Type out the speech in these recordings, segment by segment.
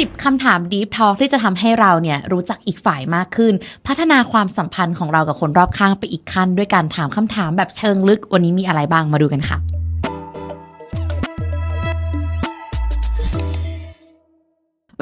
10 คำถาม Deep Talk ที่จะทำให้เราเนี่ยรู้จักอีกฝ่ายมากขึ้น พัฒนาความสัมพันธ์ของเรากับคนรอบข้างไปอีกขั้น ด้วยการถามคำถามแบบเชิงลึกวันนี้มีอะไรบ้างมาดูกันค่ะ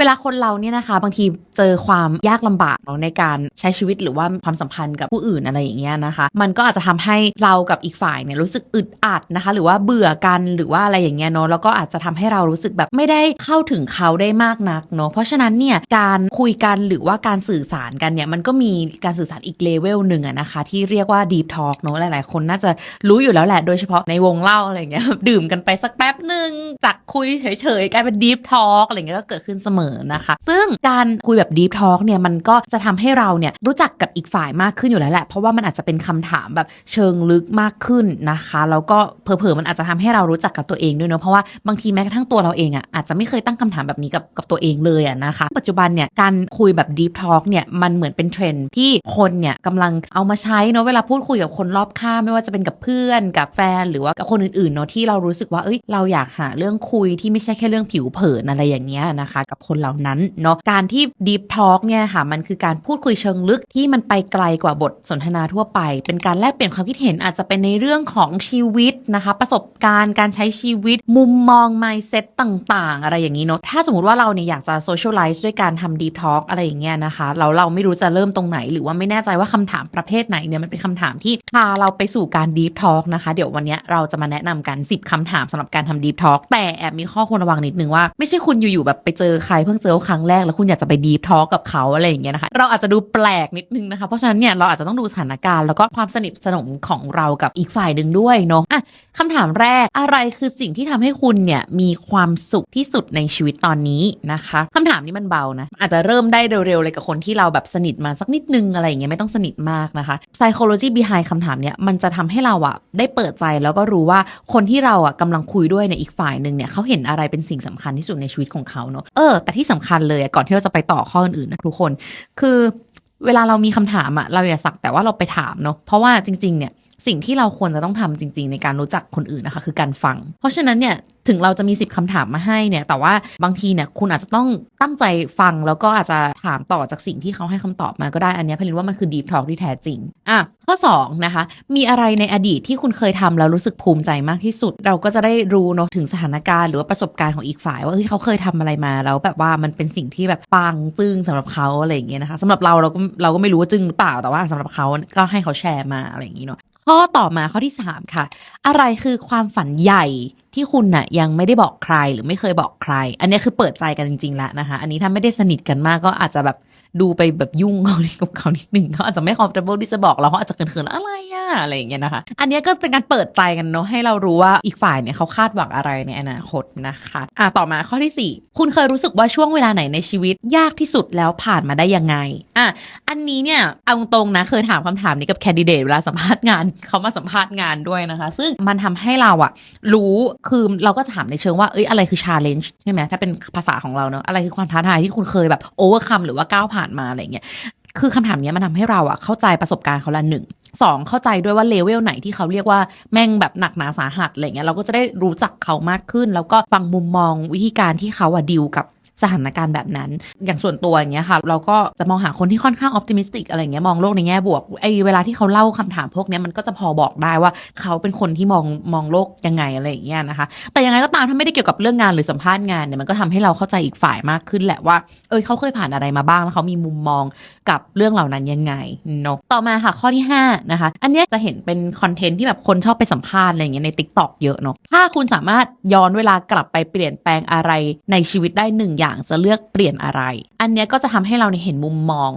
เวลาคนเราเนี่ยนะคะ บางทีเจอความยากลำบากเนอะในการใช้ชีวิตหรือว่าความสัมพันธ์กับผู้อื่นอะไรอย่างเงี้ยนะคะ มันก็อาจจะทำให้เรากับอีกฝ่ายเนี่ยรู้สึกอึดอัดนะคะ หรือว่าเบื่อกันหรือว่าอะไรอย่างเงี้ยเนาะแล้วก็อาจจะทำให้เรารู้สึกแบบไม่ได้เข้าถึงเขาได้มากนักเนาะเพราะฉะนั้นเนี่ยการคุยกันหรือว่าการสื่อสารกันเนี่ยมันก็มีการสื่อสารอีกเลเวลหนึ่งอะนะคะที่เรียกว่า deep talk เนาะหลาย ๆ คนน่าจะรู้อยู่แล้วแหละโดยเฉพาะในวงเล่าอะไรเงี้ยดื่มกันไปสักแป๊บหนึ่งจากคุยเฉย ๆ กลายเป็น deep talk อะไรเงี้ยก็เกิดขึ้นเสมอนะคะ ซึ่งการคุยแบบ deep talk เนี่ยมันก็จะทำให้เราเนี่ยรู้จักกับอีกฝ่ายมากขึ้นอยู่แล้วแหละ เพราะว่ามันอาจจะเป็นคำถามแบบเชิงลึกมากขึ้นนะคะ แล้วก็เผลอๆมันอาจจะทำให้เรารู้จักกับตัวเองด้วยเนาะเพราะว่าบางทีแม้กระทั่งตัวเราเองอะอาจจะไม่เคยตั้งคำถามแบบนี้กับกับตัวเองเลยอะนะคะ ปัจจุบันเนี่ยการคุยแบบ deep talk เนี่ยมันเหมือนเป็นเทรนที่คนเนี่ยกำลังเอามาใช้เนาะเวลาพูดคุยกับคนรอบข้างไม่ว่าจะเป็นกับเพื่อนกับแฟนหรือว่ากับคนอื่นๆเนาะที่เรารู้สึกว่าเอ้ยเราอยากหาเรื่องคุยที่ไม่ใช่แค่เรื่องผิวเผินอะไรอย่างเงี้ยนะคะ กับคนเหล่านั้นเนาะการที่ deep talk เนี่ยค่ะมันคือการพูดคุยเชิงลึกที่มันไปไกลกว่าบทสนทนาทั่วไป เป็นการแลกเปลี่ยนความคิดเห็นอาจจะเป็นในเรื่องของชีวิตนะคะ ประสบการณ์การใช้ชีวิต มุมมอง mindset ต่างๆ อะไรอย่างนี้เนาะถ้าสมมติว่าเราเนี่ยอยากจะ socialize ด้วยการทำ deep talk อะไรอย่างเงี้ยนะคะเราเราไม่รู้จะเริ่มตรงไหน หรือว่าไม่แน่ใจว่าคำถามประเภทไหนเนี่ยมันเป็นคำถามที่พาเราไปสู่การ deep talk นะคะเดี๋ยววันนี้เราจะมาแนะนำกัน 10คำถามสำหรับการทำ deep talk แต่แอบมีข้อควรระวังนิดนึงว่าไม่ใช่คุณอยู่ๆแบบไปเจอใครเพิ่งเจอครั้งแรกแล้วคุณอยากจะไป deep talk กับเขาอะไรอย่างเงี้ยนะคะเราอาจจะดูแปลกนิดนึงนะคะ เพราะฉะนั้นเนี่ยเราอาจจะต้องดูสถานการณ์แล้วก็ความสนิทสนมของเรากับอีกฝ่ายหนึ่งด้วยเนาะอะคำถามแรกอะไรคือสิ่งที่ทำให้คุณเนี่ยมีความสุขที่สุดในชีวิตตอนนี้นะคะคำถามนี้มันเบานะอาจจะเริ่มได้เร็วๆเลยกับคนที่เราแบบสนิทมาสักนิดนึงอะไรอย่างเงี้ยไม่ต้องสนิทมากนะคะ psychology behind คำถามเนี้ยมันจะทำให้เราอะได้เปิดใจแล้วก็รู้ว่าคนที่เราอะกำลังคุยด้วยในอีกฝ่ายหนึ่งเนี่ยเขาเห็นอะไรเป็นสิ่งสำคัญที่สุดในชีวิตของเขาเนาะเออแต่ที่สำคัญเลยอะก่อนที่เราจะไปต่อข้ออื่นๆนะทุกคน คือเวลาเรามีคำถามอะเราอย่าสักแต่ว่าเราไปถามเนาะเพราะว่าจริง ๆ เนี่ย สิ่งที่เราควรจะต้องทำจริง ๆ ในการรู้จักคนอื่นนะคะคือการฟัง เพราะฉะนั้นเนี่ยถึงเราจะมี 10คำถามมาให้เนี่ย แต่ว่าบางทีเนี่ยคุณอาจจะต้องตั้งใจฟังแล้วก็อาจจะถามต่อจากสิ่งที่เขาให้คำตอบมาก็ได้อันนี้พลินว่ามันคือ deep talk ที่แท้จริง อะ ข้อ 2 นะคะ มีอะไรในอดีตที่คุณเคยทำแล้วรู้สึกภูมิใจมากที่สุด เราก็จะได้รู้เนาะถึงสถานการณ์หรือว่าประสบการณ์ของอีกฝ่าย ว่าเฮ้ยเขาเคยทำอะไรมาแล้วแบบว่ามันเป็นสิ่งที่แบบปังจึ้งสำหรับเขาอะไรอย่างเงี้ยนะคะสำหรับเราเราก็เราก็ไม่รู้ว่าจึ้งหรือเปล่าแต่ว่าสำหรับเขาก็ให้เขาแชร์มาอะไรอย่างงี้เนาะ ข้อต่อมาข้อที่ 3 ค่ะ อะไรคือความฝันใหญ่ที่คุณน่ะยังไม่ได้บอกใครหรือไม่เคยบอกใคร อันนี้คือเปิดใจกันจริงๆแล้วนะคะ อันนี้ถ้าไม่ได้สนิทกันมากก็อาจจะแบบ ดูไปแบบยุ่งเขากับเขานิดนึงเขาอาจจะไม่ comfortable ที่จะบอกเราเขาอาจจะเขินๆอะไรอะอะไรอย่างเงี้ยนะคะ อันนี้ก็เป็นการเปิดใจกันเนาะให้เรารู้ว่าอีกฝ่ายเนี่ยเขาคาดหวังอะไรในอนาคตนะคะอะต่อมาข้อทีสี่4 คุณเคยรู้สึกว่าช่วงเวลาไหนในชีวิตยากที่สุดแล้วผ่านมาได้ยังไงอะอันนี้เนี่ยเอาตรงๆนะเคยถามคำถามนี้กับแคนดิเดตเวลาสัมภาษณ์งานเขามาสัมภาษณ์งานด้วยนะคะ ซึ่งมันทำให้เราอะรู้คือเราก็จะถามในเชิงว่าเอ้ยอะไรคือชาเลนจ์ใช่ไหมถ้าเป็นภาษาของเราเนอะอะไรคือความท้าทายที่คุณเคยแบบโอเวอร์คัมหรือว่าก้าวผ่านมาอะไรเงี้ยคือคำถามนี้มันทำให้เราอะเข้าใจประสบการณ์เขาละหนึ่งสองเข้าใจด้วยว่าเลเวลไหนที่เขาเรียกว่าแม่งแบบหนักหนาสาหัสอะไรเงี้ยเราก็จะได้รู้จักเขามากขึ้น แล้วก็ฟังมุมมองวิธีการที่เขาอะดิวกับ สถานการณ์แบบนั้น อย่างส่วนตัวอย่างเงี้ยค่ะ เราก็จะมองหาคนที่ค่อนข้างออ t ติมิสติกอะไรเงี้ยมองโลกในแง่บวกไอ้เวลาที่เขาเล่าคำถามพวกเนี้ยมันก็จะพอบอกได้ว่าเขาเป็นคนที่มองมองโลกยังไงอะไรอย่างเงี้ยนะคะ แต่ยังไงก็ตามถ้าไม่ได้เกี่ยวกับเรื่องงานหรือสัมภาษณ์งานเนี่ยมันก็ทำให้เราเข้าใจอีกฝ่ายมากขึ้นแหละว่า เอยเขาเคยผ่านอะไรมาบ้างแล้วเขามีมุมมองกับเรื่องเหล่านั้นยังไงเนาะต่อมาค่ะข้อที่ห้านะคะอันนี้จะเห็นเป็นคอนเทนต์ที่แบบคนชอบไปสัมภาษณ์อะไรอย่างเงี้ยใน t ิ k t o k เยอะเนาะถ้าคุณสามารถย้อนเวลากลับไปเปลี่ยนแปลงอะไรในชีวิตได้หนึ่งอย่างจะเลือกเปลี่ยนอะไร อันเนี้ยก็จะทำให้เราเห็นมุมมอง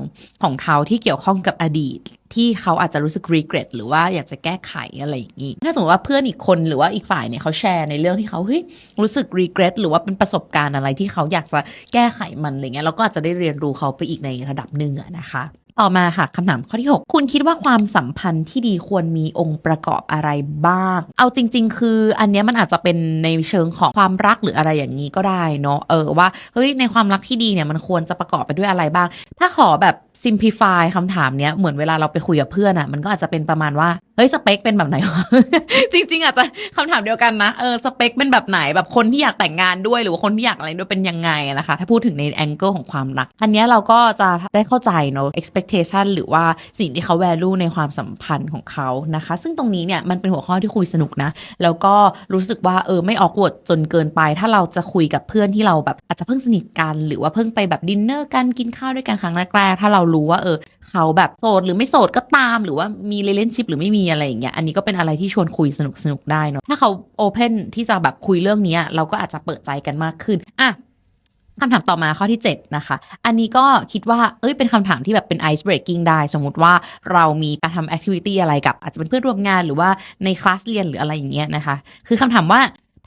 ของเขาที่เกี่ยวข้องกับอดีต ที่เขาอาจจะรู้สึกรีเกรตหรือว่าอยากจะแก้ไขอะไรอย่างนี้ ถ้าสมมติว่าเพื่อนอีกคนหรือว่าอีกฝ่ายเนี่ยเขาแชร์ในเรื่องที่เขาเฮ้ยรู้สึกรีเกรตหรือว่าเป็นประสบการณ์อะไรที่เขาอยากจะแก้ไขมันอะไรเงี้ยเราก็อาจจะได้เรียนรู้เขาไปอีกในระดับหนึ่งอะนะคะ ต่อมาค่ะคำถามข้อที่ 6 คุณคิดว่าความสัมพันธ์ที่ดีควรมีองค์ประกอบอะไรบ้าง เอาจริง ๆ คืออันนี้มันอาจจะเป็นในเชิงของความรักหรืออะไรอย่างนี้ก็ได้เนาะเออว่าเฮ้ยในความรักที่ดีเนี่ยมันควรจะประกอบไปด้วยอะไรบ้าง ถ้าขอแบบ simplify คำถามเนี้ยเหมือนเวลาเราไปคุยกับเพื่อนอะ่ะมันก็อาจจะเป็นประมาณว่าเฮ้ยสเปคเป็นแบบไหนวะ จริง ๆ อาจจะคำถามเดียวกันนะเออสเปคเป็นแบบไหนแบบคนที่อยากแต่งงานด้วยหรือว่าคนที่อยากอะไรด้วยเป็นยังไงนะคะ ถ้าพูดถึงในแองเกิลของความรัก อันนี้เราก็จะได้เข้าใจเนาะ expectation หรือว่าสิ่งที่เขา value ในความสัมพันธ์ของเขานะคะ ซึ่งตรงนี้เนี่ยมันเป็นหัวข้อที่คุยสนุกนะ แล้วก็รู้สึกว่าเออไม่ awkward จนเกินไป ถ้าเราจะคุยกับเพื่อนที่เราแบบอาจจะเพิ่งสนิทกัน หรือว่าเพิ่งไปแบบดินเนอร์กันกินข้าวด้วยกันครั้งแรกๆถ้าเรารู้ว่าเออ เขาแบบโสดหรือไม่โสดก็ตามหรือว่ามี relationship หรือไม่มีอะไรอย่างเงี้ยอันนี้ก็เป็นอะไรที่ชวนคุยสนุกสนุกได้เนาะถ้าเขา open ที่จะแบบคุยเรื่องนี้เราก็อาจจะเปิดใจกันมากขึ้นอะคำถามต่อมาข้อที่ 7 นะคะ อันนี้ก็คิดว่า เอ้ย เป็นคำถามที่แบบเป็น ice breaking ได้ สมมุติว่าเรามีการทำ activity อะไรกับ อาจจะเป็นเพื่อนร่วมงานหรือว่าในคลาสเรียนหรืออะไรอย่างเงี้ยนะคะ คือคำถามว่า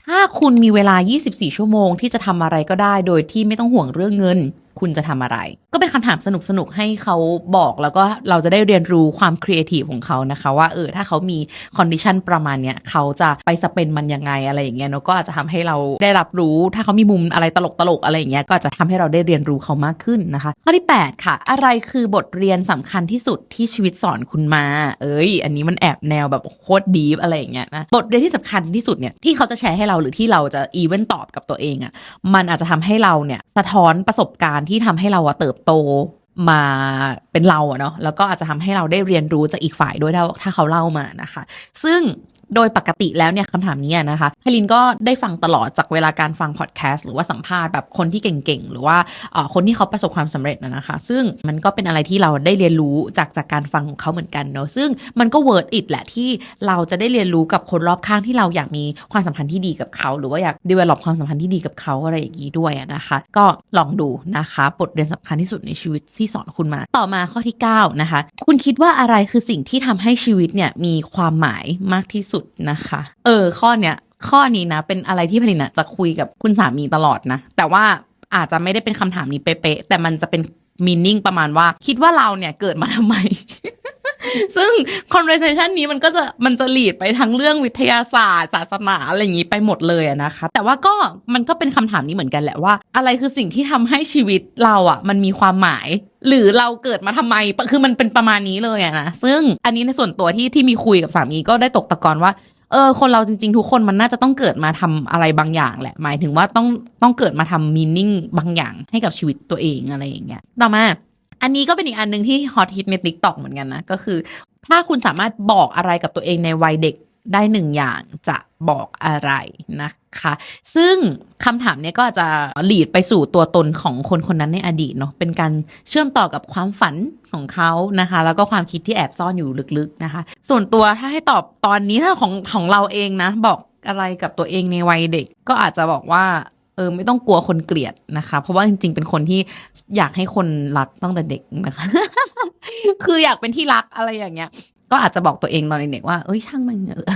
ถ้าคุณมีเวลา 24 ชั่วโมงที่จะทำอะไรก็ได้ โดยที่ไม่ต้องห่วงเรื่องเงิน คุณจะทำอะไร ก็เป็นคำถามสนุกๆให้เขาบอกแล้วก็เราจะได้เรียนรู้ความครีเอทีฟของเขานะคะ ว่าเออถ้าเขามีคอนดิชันประมาณเนี้ยเขาจะไปสเปนมันยังไงอะไรอย่างเงี้ยเนาะก็อาจจะทำให้เราได้รับรู้ ถ้าเขามีมุมอะไรตลกๆอะไรอย่างเงี้ยก็จะทำให้เราได้เรียนรู้เขามากขึ้นนะคะ ข้อที่ 8 ค่ะ อะไรคือบทเรียนสำคัญที่สุดที่ชีวิตสอนคุณมา เอ้ย อันนี้มันแอบแนวแบบโคตรดีฟอะไรอย่างเงี้ยนะบทเรียนที่สำคัญที่สุดเนี่ยที่เขาจะแชร์ให้เราหรือที่เราจะอีเวนต์ตอบกับตัวเองอะ่ะมันอาจจะทำให้เราเนี่ยสะท้อนประสบการณ์ที่ทำให้เราอะเติบโตมาเป็นเราอะเนาะแล้วก็อาจจะทำให้เราได้เรียนรู้จากอีกฝ่ายด้วยถ้ถ้าเขาเล่ามานะคะ ซึ่ง โดยปกติแล้วเนี่ยคำถามนี้นะคะไพลินก็ได้ฟังตลอดจากเวลาการฟังพอดแคสต์หรือว่าสัมภาษณ์แบบคนที่เก่งๆ หรือว่าเอ่อคนที่เขาประสบความสำเร็จนะนะคะ ซึ่งมันก็เป็นอะไรที่เราได้เรียนรู้จากจากการฟังของเขาเหมือนกันเนาะซึ่งมันก็เวิร์ดอิดแหละที่เราจะได้เรียนรู้กับคนรอบข้างที่เราอยากมีความสัมพันธ์ที่ดีกับเขา หรือว่าอยาก develop ความสัมพันธ์ที่ดีกับเขาอะไรอย่างนี้ด้วยนะคะ ก็ลองดูนะคะบทเรียนสำคัญที่สุดในชีวิตที่สอนคุณมา ต่อมาข้อที่9นะคะคุณคิดว่าอะไรคือสิ่งที่ทำให้ชีวิตเนี่ยมีความหมายมากที่สุดนะคะ เออ ข้อเนี้ยข้อนี้นะ เป็นอะไรที่ผลินะจะคุยกับคุณสามีตลอดนะ แต่ว่าอาจจะไม่ได้เป็นคำถามนี้เป๊ะๆแต่มันจะเป็นมีนิ่งประมาณว่า คิดว่าเราเนี่ยเกิดมาทำไม ซึ่ง conversation นี้มันก็จะมันจะหลีดไปทั้งเรื่องวิทยาศาสตร์ ศาสนาอะไรอย่างนี้ไปหมดเลยนะคะ แต่ว่าก็มันก็เป็นคำถามนี้เหมือนกันแหละว่า อะไรคือสิ่งที่ทำให้ชีวิตเราอะมันมีความหมาย หรือเราเกิดมาทำไมคือมันเป็นประมาณนี้เลยอะนะซึ่งอันนี้ในส่วนตัวที่ที่มีคุยกับสามีก็ได้ตกตะกอนว่าเออคนเราจริงๆ ทุกคนมันน่าจะต้องเกิดมาทำอะไรบางอย่างแหละ หมายถึงว่าต้องต้องเกิดมาทำมีนิ่งบางอย่างให้กับชีวิตตัวเองอะไรอย่างเงี้ยต่อมา อันนี้ก็เป็นอีกอันหนึ่งที่ฮอตฮิตในติ๊กต็อกเหมือนกันนะ ก็คือ ถ้าคุณสามารถบอกอะไรกับตัวเองในวัยเด็กได้หนึ่งอย่างจะบอกอะไรนะคะ ซึ่งคำถามนี้ก็จะหลีดไปสู่ตัวตนของคนคนนั้นในอดีตเนาะเป็นการเชื่อมต่อกับความฝันของเขานะคะ แล้วก็ความคิดที่แอบซ่อนอยู่ลึกๆนะคะ ส่วนตัวถ้าให้ตอบตอนนี้ถ้าของของเราเองนะ บอกอะไรกับตัวเองในวัยเด็ก ก็อาจจะบอกว่า เออไม่ต้องกลัวคนเกลียดนะคะ เพราะว่าจริง ๆ เป็นคนที่อยากให้คนรักตั้งแต่เด็กนะคะ คืออยากเป็นที่รักอะไรอย่างเงี้ย ก็อาจจะบอกตัวเองตอนเด็กๆว่า เอ้ยช่างมันเออ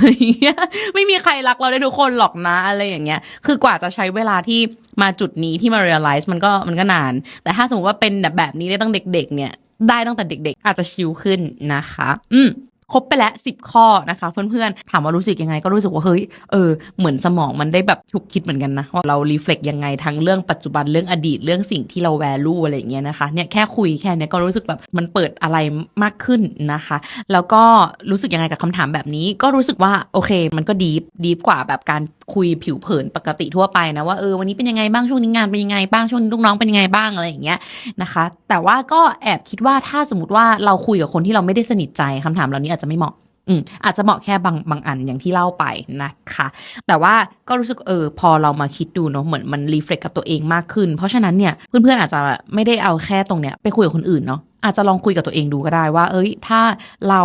ไม่มีใครรักเราได้ทุกคนหรอกนะอะไรอย่างเงี้ย คือกว่าจะใช้เวลาที่มาจุดนี้ที่มา realize มันก็มันก็นาน แต่ถ้าสมมติว่าเป็นแบบแบบนี้ได้ตั้งเด็ก ๆ เนี่ย ได้ตั้งแต่เด็ก ๆ อาจจะชิลขึ้นนะคะ อืม ครบไปแล้วสิบข้อนะคะ เพื่อนๆ ถามว่ารู้สึกยังไง ก็รู้สึกว่าเฮ้ยเออเหมือนสมองมันได้แบบฉุกคิดเหมือนกันนะว่าเรารีเฟล็กยังไงทั้งเรื่องปัจจุบันเรื่องอดีตเรื่องสิ่งที่เราแวลูอะไรอย่างเงี้ยนะคะเนี่ยแค่คุยแค่นี้ก็รู้สึกแบบมันเปิดอะไรมากขึ้นนะคะ แล้วก็รู้สึกยังไงกับคำถามแบบนี้ ก็รู้สึกว่าโอเค มันก็ดีดีกว่าแบบการ คุยผิวเผินปกติทั่วไปนะว่าเออวันนี้เป็นยังไงบ้างช่วงนี้งานเป็นยังไงบ้างช่วงนี้ลูกน้องเป็นยังไงบ้างอะไรอย่างเงี้ยนะคะ แต่ว่าก็แอบคิดว่าถ้าสมมติว่าเราคุยกับคนที่เราไม่ได้สนิทใจคำถามเหล่านี้อาจจะไม่เหมาะอืมอาจจะเหมาะแค่บางบางอันอย่างที่เล่าไปนะคะ แต่ว่าก็รู้สึกเออพอเรามาคิดดูเนาะเหมือนมันรีเฟล็กกับตัวเองมากขึ้น เพราะฉะนั้นเนี่ยเพื่อนๆอาจจะไม่ได้เอาแค่ตรงเนี้ยไปคุยกับคนอื่นเนาะ อาจจะลองคุยกับตัวเองดูก็ได้ว่า เอ้ย ถ้าเรา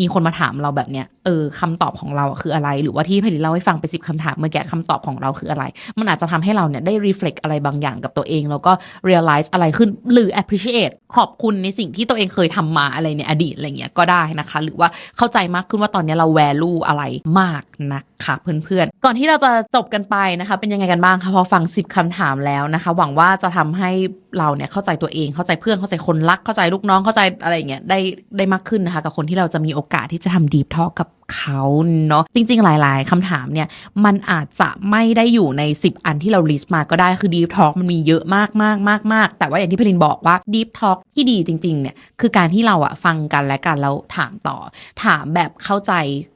มีคนมาถามเราแบบเนี้ย เออคำตอบของเราคืออะไร หรือว่าที่พี่ลิเล่าให้ฟังไปสิบคำถามเมื่อกี้คำตอบของเราคืออะไร มันอาจจะทำให้เราเนี่ยได้ reflect อะไรบางอย่างกับตัวเอง แล้วก็ realize อะไรขึ้น หรือ appreciate ขอบคุณในสิ่งที่ตัวเองเคยทำมาอะไรในอดีตอะไรเงี้ยก็ได้นะคะ หรือว่าเข้าใจมากขึ้นว่าตอนนี้เรา value อะไรมากนะคะเพื่อนๆ ก่อนที่เราจะจบกันไปนะคะ เป็นยังไงกันบ้างคะพอฟัง 10คำถามแล้วนะคะ หวังว่าจะทำให้เราเนี่ยเข้าใจตัวเองเข้าใจเพื่อนเข้าใจคนรักเข้าใจลูกน้องเข้าใจอะไรเงี้ยได้ได้มากขึ้นนะคะ กับคนที่เราจะมีโอกาสที่จะทำ deep talk กับเขาเนาะจริง ๆ หลาย ๆคำถามเนี่ย มันอาจจะไม่ได้อยู่ใน 10 อันที่เรา list มาก็ได้คือ deep talk มันมีเยอะมากมากมากมากแต่ว่าอย่างที่พลินบอกว่า deep talk ที่ดีจริง ๆ เนี่ย คือการที่เราอะฟังกันและกันแล้วถามต่อ ถามแบบเข้าใจ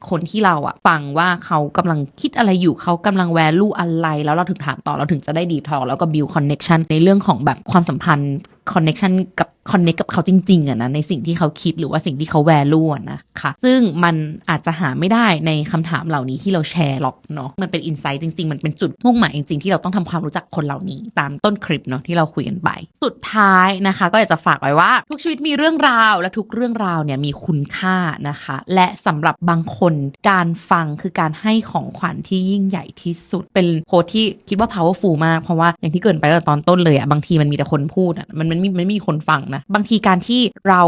คนที่เราอะฟังว่าเขากำลังคิดอะไรอยู่เขากำลัง value อะไร แล้วเราถึงถามต่อเราถึงจะได้ deep talk แล้วก็ build connection ในเรื่องของแบบความสัมพันธ์ connection กับ connect กับเขาจริงๆอะนะในสิ่งที่เขาคิดหรือว่าสิ่งที่เขา value อะนะคะซึ่งมันอาจจะหาไม่ได้ในคำถามเหล่านี้ที่เราแชร์หรอกเนาะมันเป็น insight จริงๆ มันเป็นจุดมุ่งหมายจริงๆ ที่เราต้องทำความรู้จักคนเหล่านี้ตามต้นคลิปเนาะที่เราคุยกันไป สุดท้ายนะคะ ก็อยากจะฝากไว้ว่า ทุกชีวิตมีเรื่องราวและทุกเรื่องราวเนี่ยมีคุณค่านะคะ และสำหรับบางคนการฟังคือการให้ของขวัญที่ยิ่งใหญ่ที่สุดเป็นโพสที่คิดว่า powerful มากเพราะว่าอย่างที่เกินไปตั้งแต่ตอนต้นเลยอะบางทีมันมีแต่คนพูดอะมันมันไม่ไม่มีคนฟังนะ บางทีการที่เรา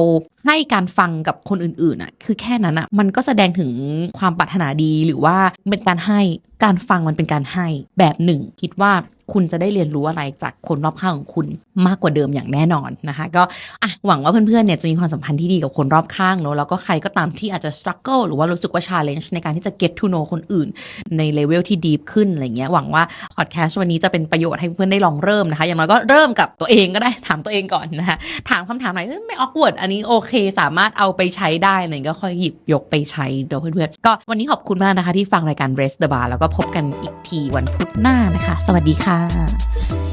ให้การฟังกับคนอื่นๆอะคือแค่นั้นอะมันก็แสดงถึงความปรารถนาดีหรือว่าเป็นการให้การฟังมันเป็นการให้แบบหนึ่ง คิดว่าคุณจะได้เรียนรู้อะไรจากคนรอบข้างของคุณมากกว่าเดิมอย่างแน่นอนนะคะ ก็อะหวังว่าเพื่อนๆเนี่ยจะมีความสัมพันธ์ที่ดีกับคนรอบข้างเนอะแล้วก็ใครก็ตามที่อาจจะ struggle หรือว่ารู้สึกว่า challenge ในการที่จะ get to know คนอื่น ในเลเวลที่ deep ขึ้นอะไรเงี้ยหวังว่า podcast วันนี้จะเป็นประโยชน์ให้เพื่อนได้ลองเริ่มนะคะ อย่างน้อยก็เริ่มกับตัวเองก็ได้ถามตัวเองก่อนนะคะถามคำถามไหนไม่ awkward อันนี้โอเคสามารถเอาไปใช้ได้อะไรก็ค่อยหยิบยกไปใช้เดี๋ยวเพื่อนๆ ก็วันนี้ขอบคุณมากนะคะที่ฟังรายการ Rest the Bar แล้วก็พบกันอีกทีวันพุธหน้านะคะ สวัสดีค่ะ